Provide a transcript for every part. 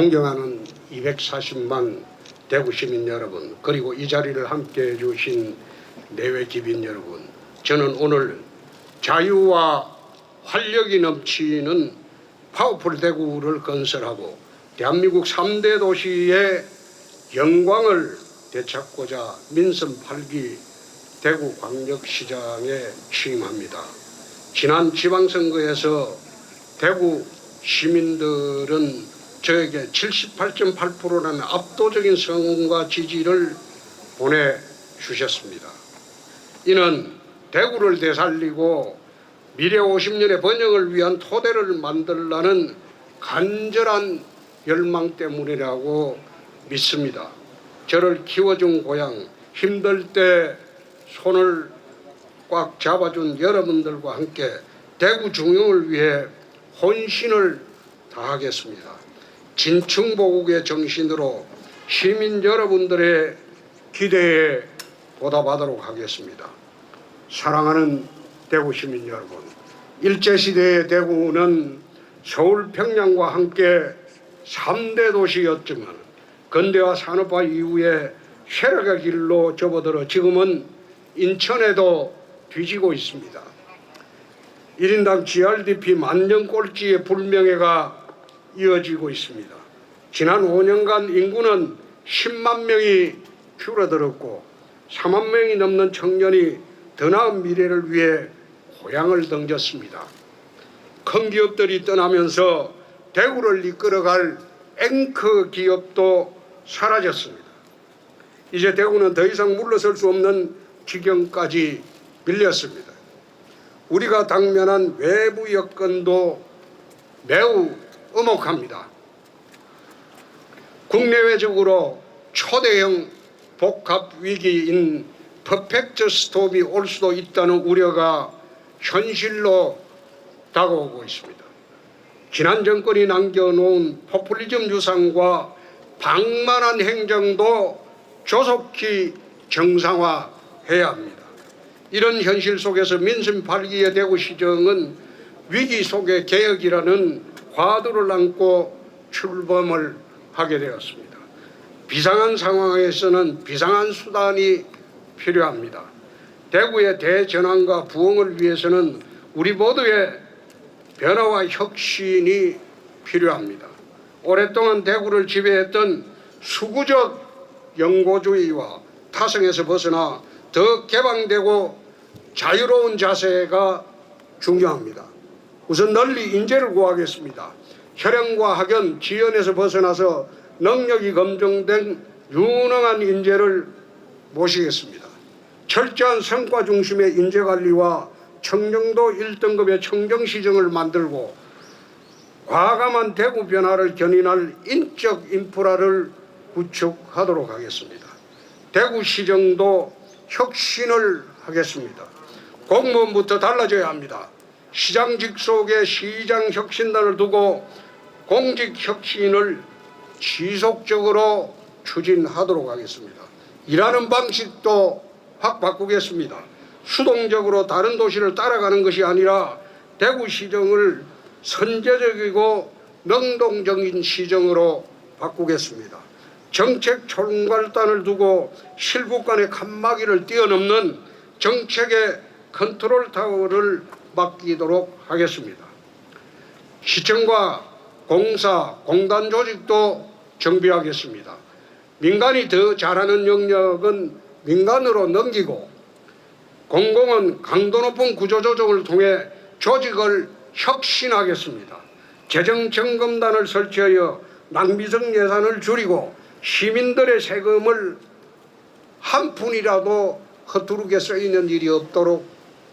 존경하는 240만 대구 시민 여러분 그리고 이 자리를 함께해 주신 내외 기빈 여러분 저는 오늘 자유와 활력이 넘치는 파워풀 대구를 건설하고 대한민국 3대 도시의 영광을 되찾고자 민선 8기 대구 광역시장에 취임합니다. 지난 지방선거에서 대구 시민들은 저에게 78.8%라는 압도적인 성과 지지를 보내주셨습니다. 이는 대구를 되살리고 미래 50년의 번영을 위한 토대를 만들라는 간절한 열망 때문이라고 믿습니다. 저를 키워준 고향, 힘들 때 손을 꽉 잡아준 여러분들과 함께 대구 중용을 위해 혼신을 다하겠습니다. 진충보국의 정신으로 시민 여러분들의 기대에 보답하도록 하겠습니다. 사랑하는 대구 시민 여러분, 일제시대의 대구는 서울 평양과 함께 3대 도시였지만 근대화 산업화 이후에 쇠락의 길로 접어들어 지금은 인천에도 뒤지고 있습니다. 1인당 GRDP 만년 꼴찌의 불명예가 이어지고 있습니다. 지난 5년간 인구는 10만 명이 줄어들었고 4만 명이 넘는 청년이 더 나은 미래를 위해 고향을 던졌습니다. 큰 기업들이 떠나면서 대구를 이끌어갈 앵커 기업도 사라졌습니다. 이제 대구는 더 이상 물러설 수 없는 지경까지 밀렸습니다. 우리가 당면한 외부 여건도 매우 엄혹합니다. 국내외적으로 초대형 복합 위기인 퍼펙트 스톱이 올 수도 있다는 우려가 현실로 다가오고 있습니다. 지난 정권이 남겨놓은 포퓰리즘 유산과 방만한 행정도 조속히 정상화해야 합니다. 이런 현실 속에서 민심 8기의 대구 시정은 위기 속의 개혁이라는 과도를 안고 출범을 하게 되었습니다. 비상한 상황에서는 비상한 수단이 필요합니다. 대구의 대전환과 부흥을 위해서는 우리 모두의 변화와 혁신이 필요합니다. 오랫동안 대구를 지배했던 수구적 영고주의와 타성에서 벗어나 더 개방되고 자유로운 자세가 중요합니다. 우선 널리 인재를 구하겠습니다. 혈연과 학연, 지연에서 벗어나서 능력이 검증된 유능한 인재를 모시겠습니다. 철저한 성과 중심의 인재 관리와 청정도 1등급의 청정시정을 만들고 과감한 대구 변화를 견인할 인적 인프라를 구축하도록 하겠습니다. 대구시정도 혁신을 하겠습니다. 공무원부터 달라져야 합니다. 시장직 속에 시장 혁신단을 두고 공직 혁신을 지속적으로 추진하도록 하겠습니다. 일하는 방식도 확 바꾸겠습니다. 수동적으로 다른 도시를 따라가는 것이 아니라 대구 시정을 선제적이고 능동적인 시정으로 바꾸겠습니다. 정책 총괄단을 두고 실국 간의 칸막이를 뛰어넘는 정책의 컨트롤 타워를 맡기도록 하겠습니다. 시청과 공사, 공단 조직도 정비하겠습니다. 민간이 더 잘하는 영역은 민간으로 넘기고 공공은 강도 높은 구조조정을 통해 조직을 혁신하겠습니다. 재정점검단을 설치하여 낭비성 예산을 줄이고 시민들의 세금을 한 푼이라도 허투루게 쓰이는 일이 없도록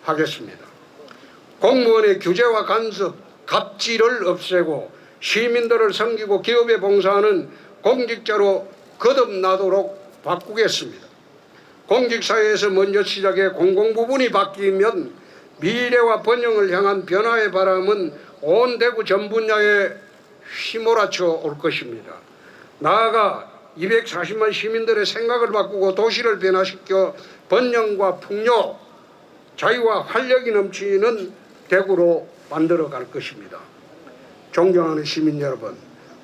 하겠습니다. 공무원의 규제와 간섭, 갑질을 없애고 시민들을 섬기고 기업에 봉사하는 공직자로 거듭나도록 바꾸겠습니다. 공직사회에서 먼저 시작해 공공부문이 바뀌면 미래와 번영을 향한 변화의 바람은 온 대구 전 분야에 휘몰아쳐 올 것입니다. 나아가 240만 시민들의 생각을 바꾸고 도시를 변화시켜 번영과 풍요, 자유와 활력이 넘치는 대구로 만들어 갈 것입니다. 존경하는 시민 여러분,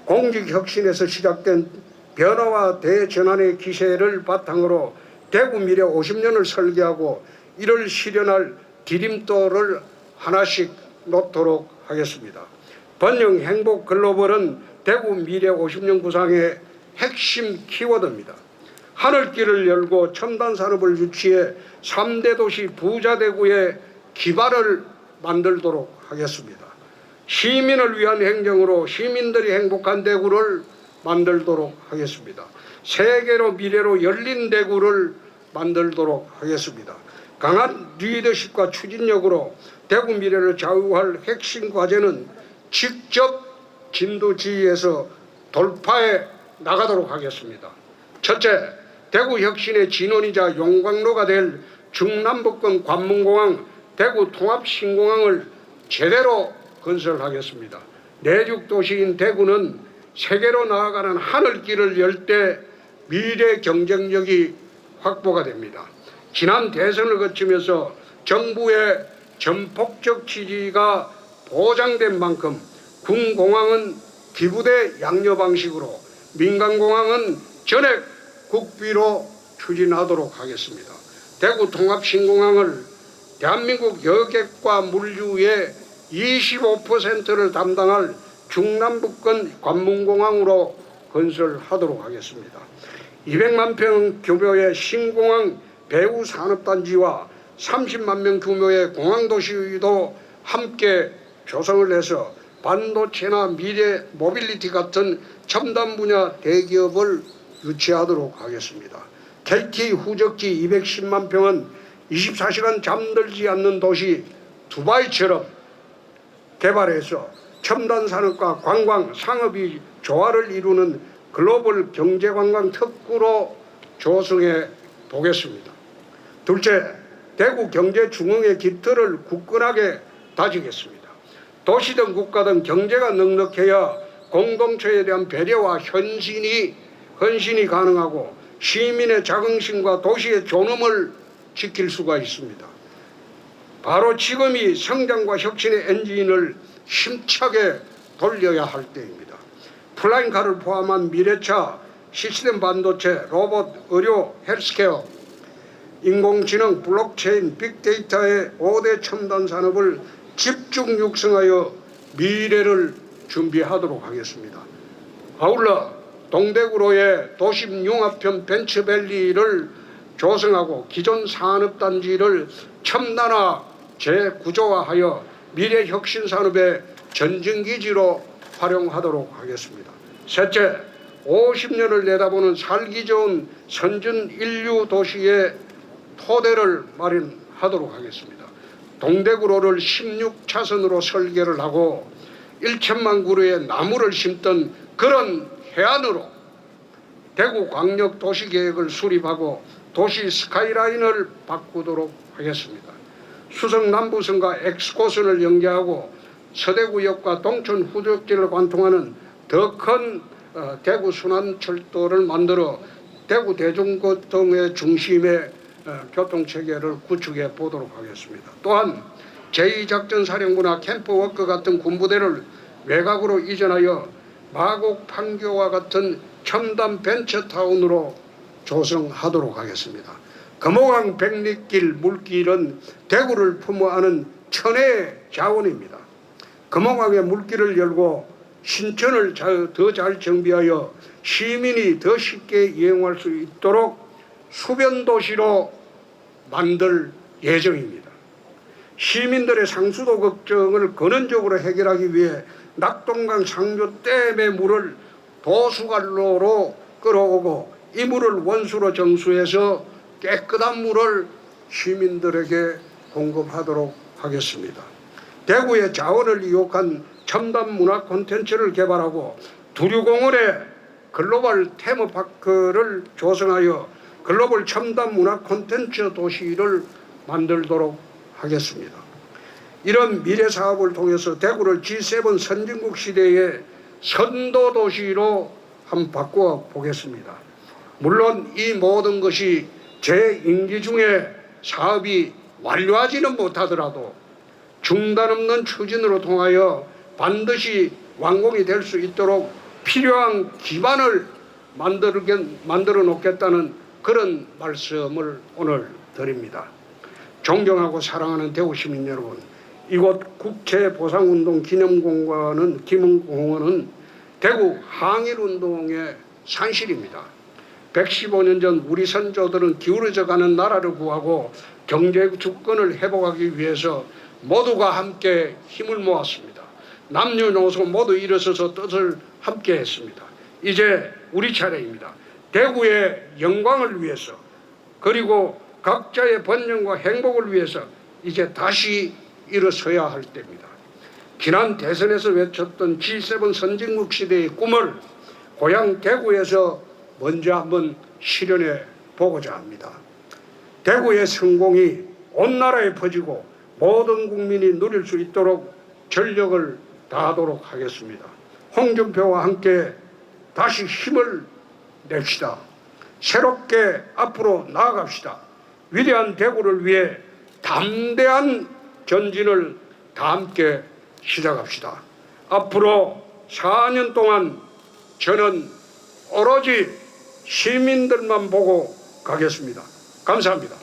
공직혁신에서 시작된 변화와 대전환의 기세를 바탕으로 대구 미래 50년을 설계하고 이를 실현할 디딤돌을 하나씩 놓도록 하겠습니다. 번영 행복 글로벌은 대구 미래 50년 구상의 핵심 키워드입니다. 하늘길을 열고 첨단 산업을 유치해 3대 도시 부자 대구의 기반을 만들도록 하겠습니다. 시민을 위한 행정으로 시민들이 행복한 대구를 만들도록 하겠습니다. 세계로 미래로 열린 대구를 만들도록 하겠습니다. 강한 리더십과 추진력으로 대구 미래를 좌우할 핵심 과제는 직접 진도지휘에서 돌파해 나가도록 하겠습니다. 첫째, 대구 혁신의 진원이자 용광로가 될 중남북권 관문공항 대구 통합신공항을 제대로 건설하겠습니다. 내륙 도시인 대구는 세계로 나아가는 하늘길을 열 때 미래 경쟁력이 확보가 됩니다. 지난 대선을 거치면서 정부의 전폭적 지지가 보장된 만큼 군공항은 기부대 양녀 방식으로 민간공항은 전액 국비로 추진하도록 하겠습니다. 대구 통합신공항을 대한민국 여객과 물류의 25%를 담당할 중남북권 관문공항으로 건설하도록 하겠습니다. 200만 평 규모의 신공항 배후 산업단지와 30만 명 규모의 공항도시도 함께 조성을 해서 반도체나 미래 모빌리티 같은 첨단 분야 대기업을 유치하도록 하겠습니다. KT 후적지 210만 평은 24시간 잠들지 않는 도시 두바이처럼 개발해서 첨단 산업과 관광, 상업이 조화를 이루는 글로벌 경제 관광 특구로 조성해 보겠습니다. 둘째, 대구 경제 중흥의 깃틀을 굳건하게 다지겠습니다. 도시든 국가든 경제가 넉넉해야 공동체에 대한 배려와 헌신이 헌신이 가능하고 시민의 자긍심과 도시의 존엄을 지킬 수가 있습니다. 바로 지금이 성장과 혁신의 엔진을 힘차게 돌려야 할 때입니다. 플라잉카를 포함한 미래차, 시스템 반도체, 로봇, 의료, 헬스케어, 인공지능, 블록체인, 빅데이터의 5대 첨단 산업을 집중 육성하여 미래를 준비하도록 하겠습니다. 아울러 동대구로의 도심 융합형 벤처밸리를 조성하고 기존 산업단지를 첨단화 재구조화하여 미래 혁신 산업의 전진기지로 활용하도록 하겠습니다. 셋째, 50년을 내다보는 살기 좋은 선진 인류 도시의 토대를 마련하도록 하겠습니다. 동대구로를 16차선으로 설계를 하고 1천만 그루의 나무를 심던 그런 해안으로 대구 광역 도시 계획을 수립하고 도시 스카이라인을 바꾸도록 하겠습니다. 수성 남부선과 엑스코선을 연계하고 서대구역과 동천 후적지를 관통하는 더큰 어, 대구 순환철도를 만들어 대구 대중교통의 중심의 어, 교통체계를 구축해 보도록 하겠습니다. 또한 제2작전사령부나 캠프워크 같은 군부대를 외곽으로 이전하여 마곡 판교와 같은 첨단 벤처타운으로 조성하도록 하겠습니다. 금호강 백리길 물길은 대구를 품어 안은 천혜의 자원입니다. 금호강의 물길을 열고 신천을 더 잘 정비하여 시민이 더 쉽게 이용할 수 있도록 수변 도시로 만들 예정입니다. 시민들의 상수도 걱정을 근원적으로 해결하기 위해 낙동강 상류댐의 물을 도수관로로 끌어오고 이 물을 원수로 정수해서 깨끗한 물을 시민들에게 공급하도록 하겠습니다. 대구의 자원을 이용한 첨단 문화 콘텐츠를 개발하고 두류공원에 글로벌 테마파크를 조성하여 글로벌 첨단 문화 콘텐츠 도시를 만들도록 하겠습니다. 이런 미래 사업을 통해서 대구를 G7 선진국 시대의 선도 도시로 한번 바꾸어 보겠습니다. 물론 이 모든 것이 제 임기 중에 사업이 완료하지는 못하더라도 중단 없는 추진으로 통하여 반드시 완공이 될 수 있도록 필요한 기반을 만들게, 만들어 놓겠다는 그런 말씀을 오늘 드립니다. 존경하고 사랑하는 대구 시민 여러분, 이곳 국채보상운동 기념공원은 김은공원은 대구 항일운동의 산실입니다. 115년 전 우리 선조들은 기울어져 가는 나라를 구하고 경제 주권을 회복하기 위해서 모두가 함께 힘을 모았습니다. 남녀노소 모두 일어서서 뜻을 함께 했습니다. 이제 우리 차례입니다. 대구의 영광을 위해서 그리고 각자의 번영과 행복을 위해서 이제 다시 일어서야 할 때입니다. 지난 대선에서 외쳤던 G7 선진국 시대의 꿈을 고향 대구에서 먼저 한번 실현해 보고자 합니다. 대구의 성공이 온 나라에 퍼지고 모든 국민이 누릴 수 있도록 전력을 다하도록 하겠습니다. 홍준표와 함께 다시 힘을 냅시다. 새롭게 앞으로 나아갑시다. 위대한 대구를 위해 담대한 전진을 다 함께 시작합시다. 앞으로 4년 동안 저는 오로지 시민들만 보고 가겠습니다. 감사합니다.